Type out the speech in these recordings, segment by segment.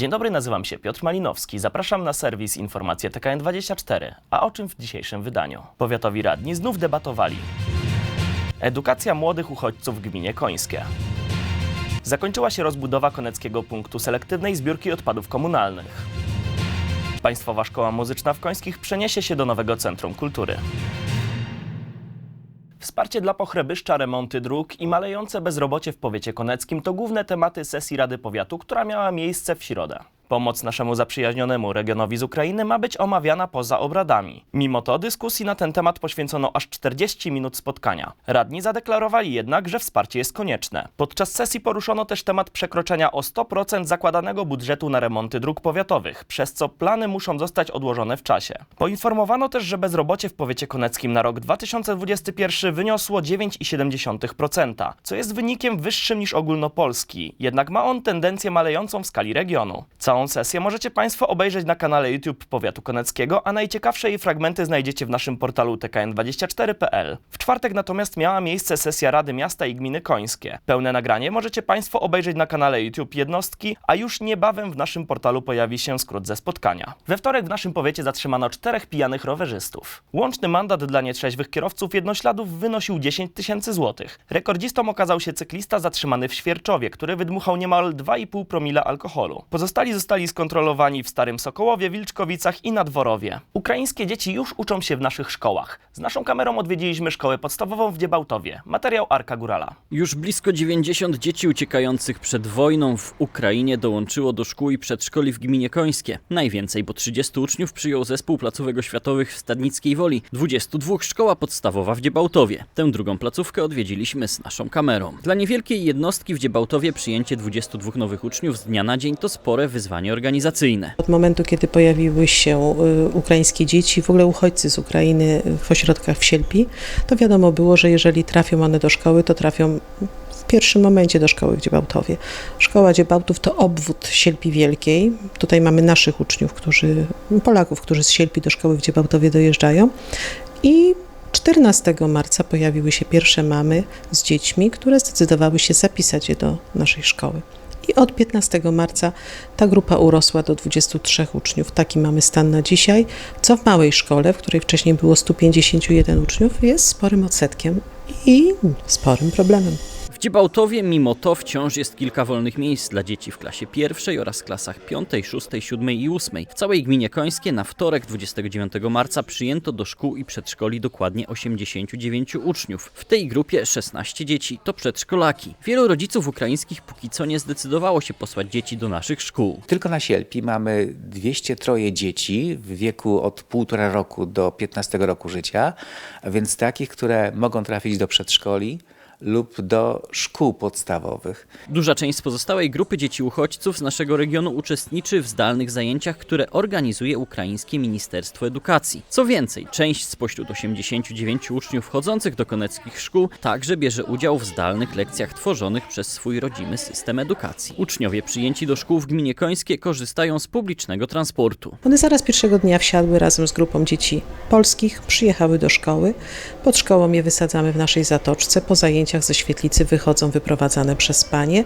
Dzień dobry, nazywam się Piotr Malinowski. Zapraszam na serwis Informacje TKN24. A o czym w dzisiejszym wydaniu? Powiatowi radni znów debatowali. Edukacja młodych uchodźców w gminie Końskie. Zakończyła się rozbudowa koneckiego punktu selektywnej zbiórki odpadów komunalnych. Państwowa Szkoła Muzyczna w Końskich przeniesie się do nowego Centrum Kultury. Wsparcie dla Pochrebyszcza, remonty dróg i malejące bezrobocie w powiecie koneckim to główne tematy sesji Rady Powiatu, która miała miejsce w środę. Pomoc naszemu zaprzyjaźnionemu regionowi z Ukrainy ma być omawiana poza obradami. Mimo to dyskusji na ten temat poświęcono aż 40 minut spotkania. Radni zadeklarowali jednak, że wsparcie jest konieczne. Podczas sesji poruszono też temat przekroczenia o 100% zakładanego budżetu na remonty dróg powiatowych, przez co plany muszą zostać odłożone w czasie. Poinformowano też, że bezrobocie w powiecie koneckim na rok 2021 wyniosło 9,7%, co jest wynikiem wyższym niż ogólnopolski, jednak ma on tendencję malejącą w skali regionu. Całą sesję możecie Państwo obejrzeć na kanale YouTube Powiatu Koneckiego, a najciekawsze jej fragmenty znajdziecie w naszym portalu tkn24.pl. W czwartek natomiast miała miejsce sesja Rady Miasta i Gminy Końskie. Pełne nagranie możecie Państwo obejrzeć na kanale YouTube Jednostki, a już niebawem w naszym portalu pojawi się skrót ze spotkania. We wtorek w naszym powiecie zatrzymano czterech pijanych rowerzystów. Łączny mandat dla nietrzeźwych kierowców jednośladów wynosił 10 tysięcy złotych. Rekordzistą okazał się cyklista zatrzymany w Świerczowie, który wydmuchał niemal 2,5 promila alkoholu. Pozostali zostali skontrolowani w Starym Sokołowie, Wilczkowicach i Nadworowie. Ukraińskie dzieci już uczą się w naszych szkołach. Z naszą kamerą odwiedziliśmy szkołę podstawową w Dziebałtowie. Materiał Arka Górala. Już blisko 90 dzieci uciekających przed wojną w Ukrainie dołączyło do szkół i przedszkoli w gminie Końskie. Najwięcej, bo 30 uczniów przyjął zespół placówek oświatowych w Stadnickiej Woli, 22 szkoła podstawowa w Dziebałtowie. Tę drugą placówkę odwiedziliśmy z naszą kamerą. Dla niewielkiej jednostki w Dziebałtowie przyjęcie 22 nowych uczniów z dnia na dzień to spore wyzwanie organizacyjne. Od momentu, kiedy pojawiły się y, ukraińskie dzieci, w ogóle uchodźcy z Ukrainy w ośrodkach w Sielpi, to wiadomo było, że jeżeli trafią one do szkoły, to trafią w pierwszym momencie do szkoły w Dziebałtowie. Szkoła Dziebałtów to obwód Sielpi Wielkiej. Tutaj mamy naszych uczniów, którzy, Polaków, którzy z Sielpi do szkoły w Dziebałtowie dojeżdżają. I 14 marca pojawiły się pierwsze mamy z dziećmi, które zdecydowały się zapisać je do naszej szkoły. I od 15 marca ta grupa urosła do 23 uczniów. Taki mamy stan na dzisiaj, co w małej szkole, w której wcześniej było 151 uczniów, jest sporym odsetkiem i sporym problemem. Dziebałtowie mimo to wciąż jest kilka wolnych miejsc dla dzieci w klasie pierwszej oraz klasach piątej, szóstej, siódmej i ósmej. W całej gminie Końskie na wtorek 29 marca przyjęto do szkół i przedszkoli dokładnie 89 uczniów. W tej grupie 16 dzieci to przedszkolaki. Wielu rodziców ukraińskich póki co nie zdecydowało się posłać dzieci do naszych szkół. Tylko na Sielpi mamy 203 dzieci w wieku od 1,5 roku do 15 roku życia, więc takich, które mogą trafić do przedszkoli lub do szkół podstawowych. Duża część z pozostałej grupy dzieci uchodźców z naszego regionu uczestniczy w zdalnych zajęciach, które organizuje ukraińskie Ministerstwo Edukacji. Co więcej, część spośród 89 uczniów wchodzących do koneckich szkół także bierze udział w zdalnych lekcjach tworzonych przez swój rodzimy system edukacji. Uczniowie przyjęci do szkół w gminie Końskie korzystają z publicznego transportu. One zaraz pierwszego dnia wsiadły razem z grupą dzieci polskich, przyjechały do szkoły. Pod szkołą je wysadzamy w naszej zatoczce. Po zajęciach ze świetlicy wychodzą wyprowadzane przez panie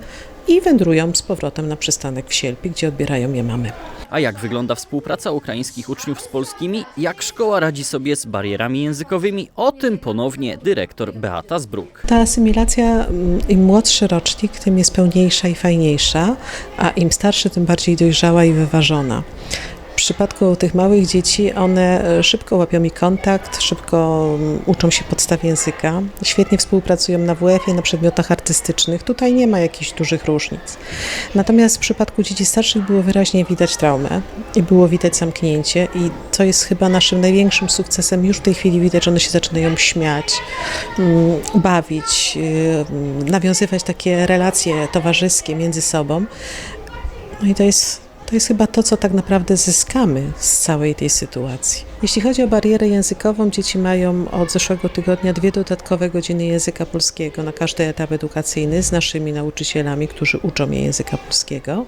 i wędrują z powrotem na przystanek w Sielpi, gdzie odbierają je mamy. A jak wygląda współpraca ukraińskich uczniów z polskimi? Jak szkoła radzi sobie z barierami językowymi? O tym ponownie dyrektor Beata Zbruk. Ta asymilacja, mm, im młodszy rocznik, tym jest pełniejsza i fajniejsza, a im starszy, tym bardziej dojrzała i wyważona. Przypadku tych małych dzieci one e, szybko łapią mi kontakt, szybko mm, uczą się podstaw języka, świetnie współpracują na WF-ie, na przedmiotach artystycznych. Tutaj nie ma jakichś dużych różnic. Natomiast w przypadku dzieci starszych było wyraźnie widać traumę i było widać zamknięcie i co jest chyba naszym największym sukcesem, już w tej chwili widać, że one się zaczynają śmiać, mm, bawić, y, nawiązywać takie relacje towarzyskie między sobą. No i to jest to jest chyba to, co tak naprawdę zyskamy z całej tej sytuacji. Jeśli chodzi o barierę językową, dzieci mają od zeszłego tygodnia dwie dodatkowe godziny języka polskiego na każdy etap edukacyjny z naszymi nauczycielami, którzy uczą je języka polskiego.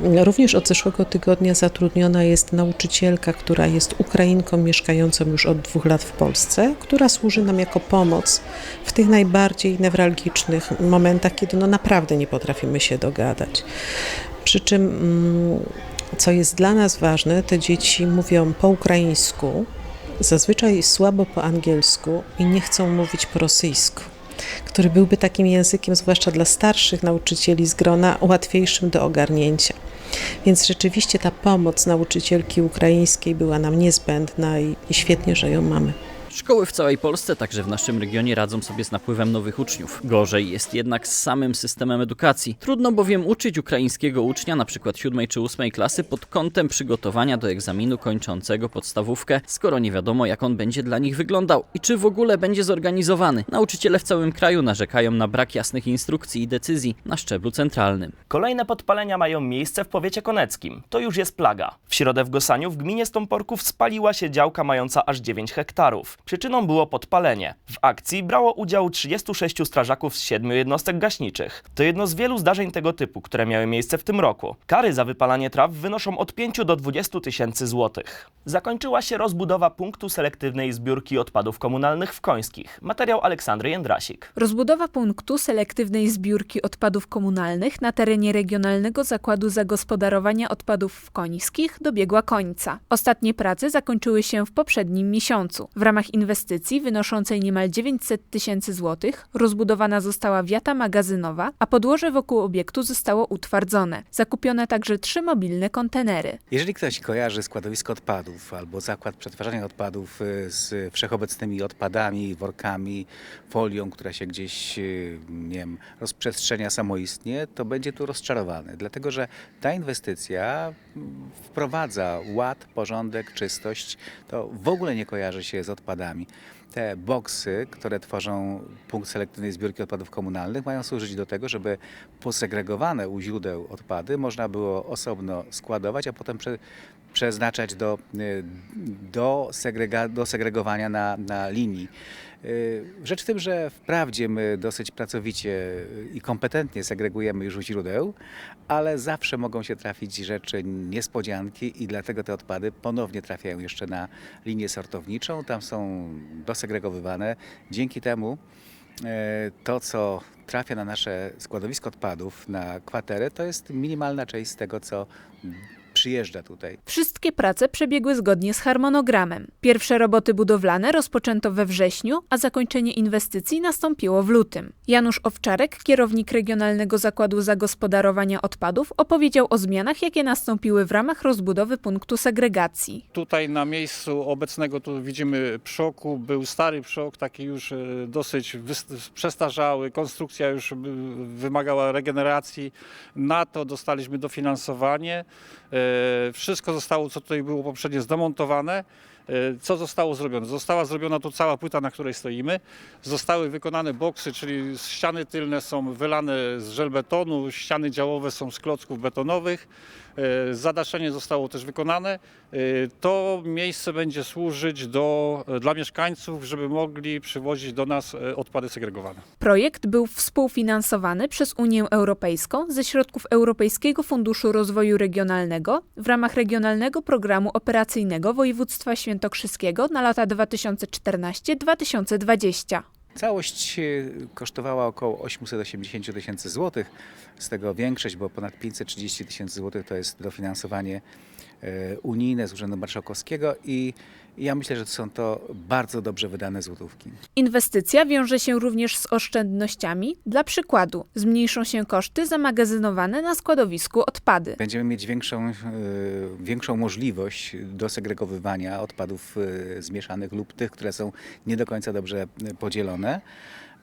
Również od zeszłego tygodnia zatrudniona jest nauczycielka, która jest Ukrainką mieszkającą już od dwóch lat w Polsce, która służy nam jako pomoc w tych najbardziej newralgicznych momentach, kiedy no naprawdę nie potrafimy się dogadać. Przy czym, mm, co jest dla nas ważne, te dzieci mówią po ukraińsku, zazwyczaj słabo po angielsku i nie chcą mówić po rosyjsku, który byłby takim językiem, zwłaszcza dla starszych nauczycieli z grona, łatwiejszym do ogarnięcia. Więc rzeczywiście ta pomoc nauczycielki ukraińskiej była nam niezbędna i, i świetnie, że ją mamy. Szkoły w całej Polsce, także w naszym regionie, radzą sobie z napływem nowych uczniów. Gorzej jest jednak z samym systemem edukacji. Trudno bowiem uczyć ukraińskiego ucznia, na przykład siódmej czy ósmej klasy, pod kątem przygotowania do egzaminu kończącego podstawówkę, skoro nie wiadomo, jak on będzie dla nich wyglądał i czy w ogóle będzie zorganizowany. Nauczyciele w całym kraju narzekają na brak jasnych instrukcji i decyzji na szczeblu centralnym. Kolejne podpalenia mają miejsce w powiecie koneckim. To już jest plaga. W środę w Gosaniu w gminie Stąporków spaliła się działka mająca aż 9 hektarów. Przyczyną było podpalenie. W akcji brało udział 36 strażaków z 7 jednostek gaśniczych. To jedno z wielu zdarzeń tego typu, które miały miejsce w tym roku. Kary za wypalanie traw wynoszą od 5 do 20 tysięcy złotych. Zakończyła się rozbudowa punktu selektywnej zbiórki odpadów komunalnych w Końskich. Materiał Aleksandry Jędrasik. Rozbudowa punktu selektywnej zbiórki odpadów komunalnych na terenie Regionalnego Zakładu Zagospodarowania Odpadów w Koniskich dobiegła końca. Ostatnie prace zakończyły się w poprzednim miesiącu. W ramach inwestycji wynoszącej niemal 900 tysięcy złotych rozbudowana została wiata magazynowa, a podłoże wokół obiektu zostało utwardzone. Zakupione także trzy mobilne kontenery. Jeżeli ktoś kojarzy składowisko odpadów albo zakład przetwarzania odpadów y, z wszechobecnymi odpadami, workami, folią, która się gdzieś y, nie wiem, rozprzestrzenia samoistnie, to będzie tu rozczarowany. Dlatego, że ta inwestycja mm, wprowadza ład, porządek, czystość. To w ogóle nie kojarzy się z odpadami. Te boksy, które tworzą punkt selektywnej zbiórki odpadów komunalnych, mają służyć do tego, żeby posegregowane u źródeł odpady można było osobno składować, a potem prze, przeznaczać do, y, do, segrega, do segregowania na, na linii. Y, Rzecz w tym, że wprawdzie my dosyć pracowicie i kompetentnie segregujemy już u źródeł, ale zawsze mogą się trafić rzeczy niespodzianki i dlatego te odpady ponownie trafiają jeszcze na linię sortowniczą. Tam są dosegregowywane. Dzięki temu e, to, co trafia na nasze składowisko odpadów, na kwaterę, to jest minimalna część z tego, co przyjeżdża tutaj. Wszystkie prace przebiegły zgodnie z harmonogramem. Pierwsze roboty budowlane rozpoczęto we wrześniu, a zakończenie inwestycji nastąpiło w lutym. Janusz Owczarek, kierownik Regionalnego Zakładu Zagospodarowania Odpadów, opowiedział o zmianach, jakie nastąpiły w ramach rozbudowy punktu segregacji. Tutaj na miejscu obecnego tu widzimy przoku, był stary przok, taki już e, dosyć przestarzały, konstrukcja już e, wymagała regeneracji. Na to dostaliśmy dofinansowanie. Wszystko zostało, co tutaj było poprzednio zdemontowane. E, Co zostało zrobione? Została zrobiona tu cała płyta, na której stoimy. Zostały wykonane boksy, czyli ściany tylne są wylane z żelbetonu, ściany działowe są z klocków betonowych. E, Zadaszenie zostało też wykonane. E, To miejsce będzie służyć do, dla mieszkańców, żeby mogli przywozić do nas odpady segregowane. Projekt był współfinansowany przez Unię Europejską ze środków Europejskiego Funduszu Rozwoju Regionalnego w ramach Regionalnego Programu Operacyjnego Województwa Świętokrzyskiego na lata 2014-2020. Całość e, kosztowała około 880 tysięcy złotych, z tego większość, bo ponad 530 tysięcy złotych to jest dofinansowanie e, unijne z Urzędu Marszałkowskiego i ja myślę, że są to bardzo dobrze wydane złotówki. Inwestycja wiąże się również z oszczędnościami. Dla przykładu, zmniejszą się koszty zamagazynowane na składowisku odpady. Będziemy mieć większą, e, większą możliwość do segregowywania odpadów e, zmieszanych lub tych, które są nie do końca dobrze e, podzielone.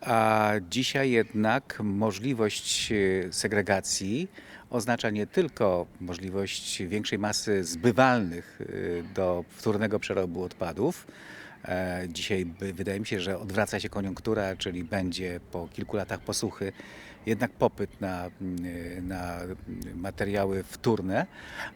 A dzisiaj jednak możliwość segregacji oznacza nie tylko możliwość większej masy zbywalnych e, do wtórnego przerobu odpadów. E, Dzisiaj wydaje mi się, że odwraca się koniunktura, czyli będzie po kilku latach posuchy jednak popyt na, mm, na materiały wtórne,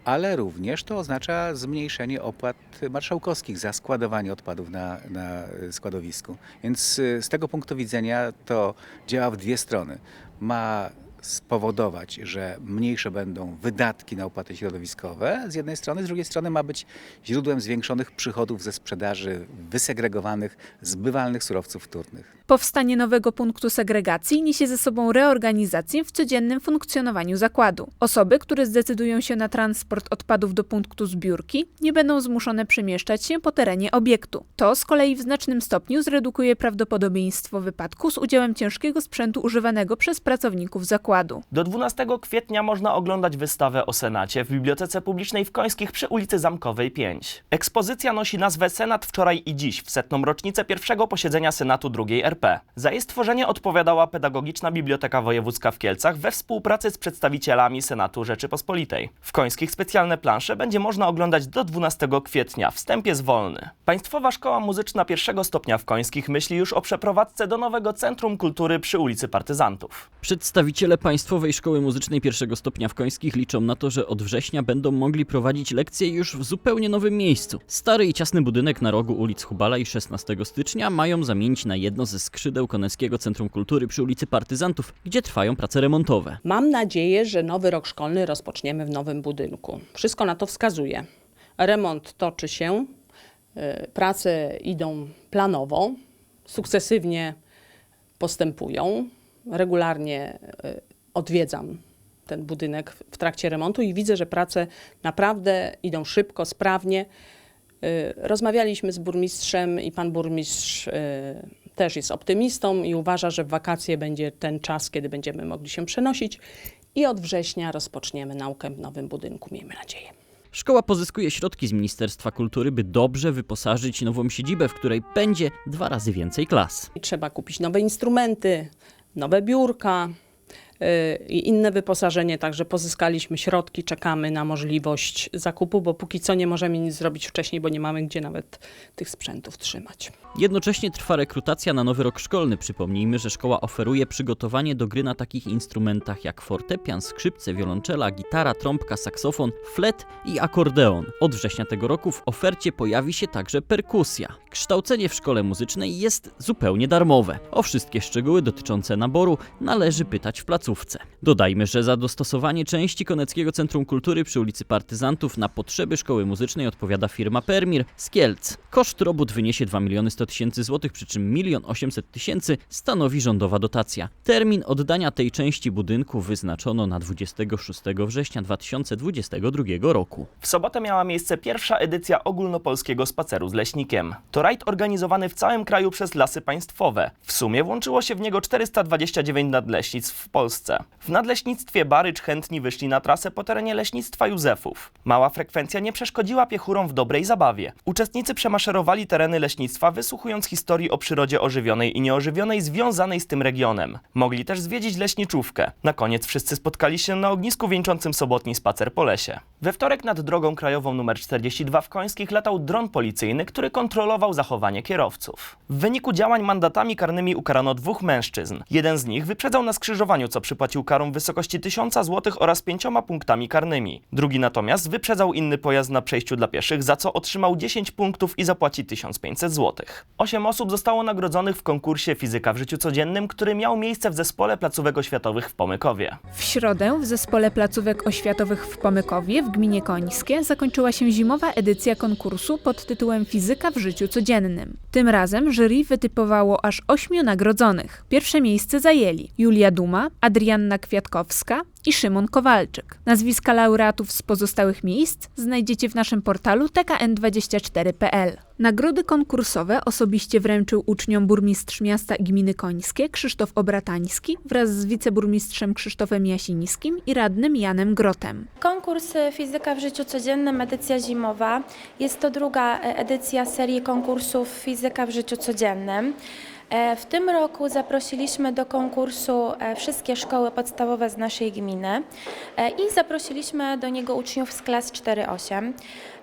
ale również to oznacza zmniejszenie opłat marszałkowskich za składowanie odpadów na, na składowisku. Więc y, z tego punktu widzenia to działa w dwie strony. Ma spowodować, że mniejsze będą wydatki na opłaty środowiskowe z jednej strony, z drugiej strony ma być źródłem zwiększonych przychodów ze sprzedaży wysegregowanych, zbywalnych surowców wtórnych. Powstanie nowego punktu segregacji niesie ze sobą reorganizację w codziennym funkcjonowaniu zakładu. Osoby, które zdecydują się na transport odpadów do punktu zbiórki, nie będą zmuszone przemieszczać się po terenie obiektu. To z kolei w znacznym stopniu zredukuje prawdopodobieństwo wypadku z udziałem ciężkiego sprzętu używanego przez pracowników zakładu. Do 12 kwietnia można oglądać wystawę o Senacie w Bibliotece Publicznej w Końskich przy ulicy Zamkowej 5. Ekspozycja nosi nazwę Senat wczoraj i dziś, w setną rocznicę pierwszego posiedzenia Senatu II RP. Za jej stworzenie odpowiadała Pedagogiczna Biblioteka Wojewódzka w Kielcach we współpracy z przedstawicielami Senatu Rzeczypospolitej. W Końskich specjalne plansze będzie można oglądać do 12 kwietnia. Wstęp jest wolny. Państwowa Szkoła Muzyczna pierwszego stopnia w Końskich myśli już o przeprowadzce do nowego Centrum Kultury przy ulicy Partyzantów. Przedstawiciele Państwowej Szkoły Muzycznej pierwszego stopnia w Końskich liczą na to, że od września będą mogli prowadzić lekcje już w zupełnie nowym miejscu. Stary i ciasny budynek na rogu ulic Hubala i 16 stycznia mają zamienić na jedno ze skrzydeł Koneckiego Centrum Kultury przy ulicy Partyzantów, gdzie trwają prace remontowe. Mam nadzieję, że nowy rok szkolny rozpoczniemy w nowym budynku. Wszystko na to wskazuje. Remont toczy się, y, prace idą planowo, sukcesywnie postępują. Regularnie y, odwiedzam ten budynek w- trakcie remontu i widzę, że prace naprawdę idą szybko, sprawnie. Y, Rozmawialiśmy z burmistrzem i pan burmistrz y, też jest optymistą i uważa, że w wakacje będzie ten czas, kiedy będziemy mogli się przenosić i od września rozpoczniemy naukę w nowym budynku, miejmy nadzieję. Szkoła pozyskuje środki z Ministerstwa Kultury, by dobrze wyposażyć nową siedzibę, w której będzie dwa razy więcej klas. Trzeba kupić nowe instrumenty, nowe biurka i inne wyposażenie, także pozyskaliśmy środki, czekamy na możliwość zakupu, bo póki co nie możemy nic zrobić wcześniej, bo nie mamy gdzie nawet tych sprzętów trzymać. Jednocześnie trwa rekrutacja na nowy rok szkolny. Przypomnijmy, że szkoła oferuje przygotowanie do gry na takich instrumentach jak fortepian, skrzypce, wiolonczela, gitara, trąbka, saksofon, flet i akordeon. Od września tego roku w ofercie pojawi się także perkusja. Kształcenie w szkole muzycznej jest zupełnie darmowe. O wszystkie szczegóły dotyczące naboru należy pytać w placówce. Dodajmy, że za dostosowanie części Koneckiego Centrum Kultury przy ulicy Partyzantów na potrzeby szkoły muzycznej odpowiada firma Permir z Kielc. Koszt robót wyniesie 2 miliony 100 tysięcy złotych, przy czym 1 800 tysięcy stanowi rządowa dotacja. Termin oddania tej części budynku wyznaczono na 26 września 2022 roku. W sobotę miała miejsce pierwsza edycja ogólnopolskiego spaceru z leśnikiem. To rajd organizowany w całym kraju przez lasy państwowe. W sumie włączyło się w niego 429 nadleśnictw w Polsce. W nadleśnictwie Barycz chętni wyszli na trasę po terenie leśnictwa Józefów. Mała frekwencja nie przeszkodziła piechurom w dobrej zabawie. Uczestnicy przemaszerowali tereny leśnictwa, wysłuchując historii o przyrodzie ożywionej i nieożywionej związanej z tym regionem. Mogli też zwiedzić leśniczówkę. Na koniec wszyscy spotkali się na ognisku wieńczącym sobotni spacer po lesie. We wtorek nad drogą krajową nr 42 w Końskich latał dron policyjny, który kontrolował zachowanie kierowców. W wyniku działań mandatami karnymi ukarano dwóch mężczyzn. Jeden z nich wyprzedzał na skrzyżowaniu, co przypłacił karą w wysokości 1000 zł oraz pięcioma punktami karnymi. Drugi natomiast wyprzedzał inny pojazd na przejściu dla pieszych, za co otrzymał 10 punktów i zapłaci 1500 zł. Osiem osób zostało nagrodzonych w konkursie Fizyka w życiu codziennym, który miał miejsce w zespole placówek oświatowych w Pomykowie. W środę w Zespole Placówek Oświatowych w Pomykowie w gminie Końskie zakończyła się zimowa edycja konkursu pod tytułem Fizyka w życiu codziennym. Tym razem jury wytypowało aż ośmiu nagrodzonych. Pierwsze miejsce zajęli Julia Duma, Adrianna Kwiatkowska i Szymon Kowalczyk. Nazwiska laureatów z pozostałych miejsc znajdziecie w naszym portalu tkn24.pl. Nagrody konkursowe osobiście wręczył uczniom burmistrz miasta i gminy Końskie Krzysztof Obratański wraz z wiceburmistrzem Krzysztofem Jasińskim i radnym Janem Grotem. Konkurs e, Fizyka w życiu codziennym, edycja zimowa. Jest to druga e, edycja serii konkursów Fizyka w życiu codziennym. E, W tym roku zaprosiliśmy do konkursu e, wszystkie szkoły podstawowe z naszej gminy e, i zaprosiliśmy do niego uczniów z klas 4-8.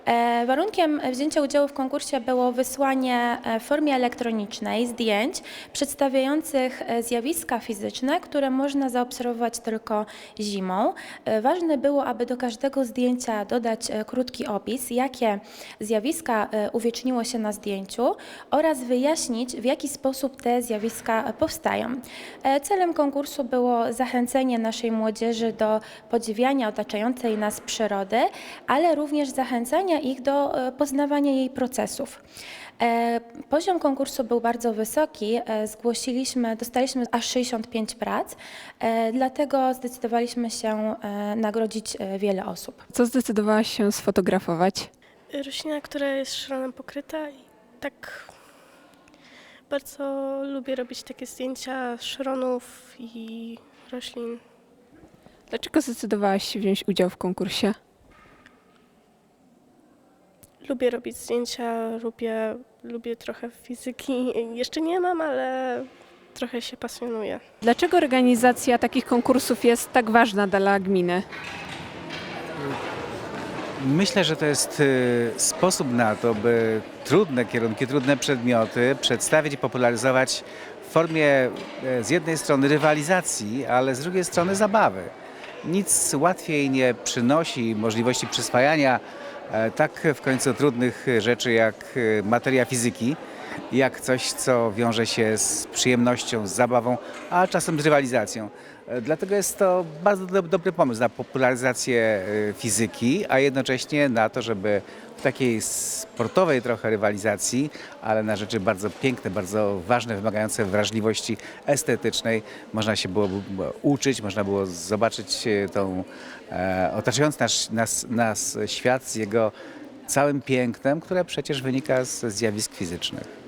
E, Warunkiem wzięcia udziału w konkursie było wysłanie w formie elektronicznej zdjęć przedstawiających zjawiska fizyczne, które można zaobserwować tylko zimą. Ważne było, aby do każdego zdjęcia dodać krótki opis, jakie zjawiska uwieczniło się na zdjęciu oraz wyjaśnić, w jaki sposób te zjawiska powstają. E, Celem konkursu było zachęcenie naszej młodzieży do podziwiania otaczającej nas przyrody, ale również zachęcania ich do e, poznawania jej procesów. E, Poziom konkursu był bardzo wysoki. Zgłosiliśmy, dostaliśmy aż 65 prac, dlatego zdecydowaliśmy się nagrodzić wiele osób. Co zdecydowałaś się sfotografować? Roślina, która jest szronem pokryta i tak bardzo lubię robić takie zdjęcia szronów i roślin. Dlaczego zdecydowałaś się wziąć udział w konkursie? Lubię robić zdjęcia, lubię, lubię trochę fizyki. Jeszcze nie mam, ale trochę się pasjonuję. Dlaczego organizacja takich konkursów jest tak ważna dla gminy? Myślę, że to jest y, sposób na to, by trudne kierunki, trudne przedmioty przedstawić i popularyzować w formie e, z jednej strony rywalizacji, ale z drugiej strony zabawy. Nic łatwiej nie przynosi możliwości przyswajania e, tak w końcu trudnych rzeczy jak e, materia fizyki, jak coś, co wiąże się z przyjemnością, z zabawą, a czasem z rywalizacją. E, Dlatego jest to bardzo do, dobry pomysł na popularyzację e, fizyki, a jednocześnie na to, żeby w takiej sportowej trochę rywalizacji, ale na rzeczy bardzo piękne, bardzo ważne, wymagające wrażliwości estetycznej, można się było było uczyć, można było zobaczyć e, tą e, otaczający nas, nas, nas świat z jego całym pięknem, które przecież wynika z zjawisk fizycznych.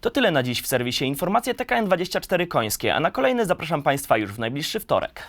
To tyle na dziś w serwisie Informacje TKN24 Końskie, a na kolejny zapraszam Państwa już w najbliższy wtorek.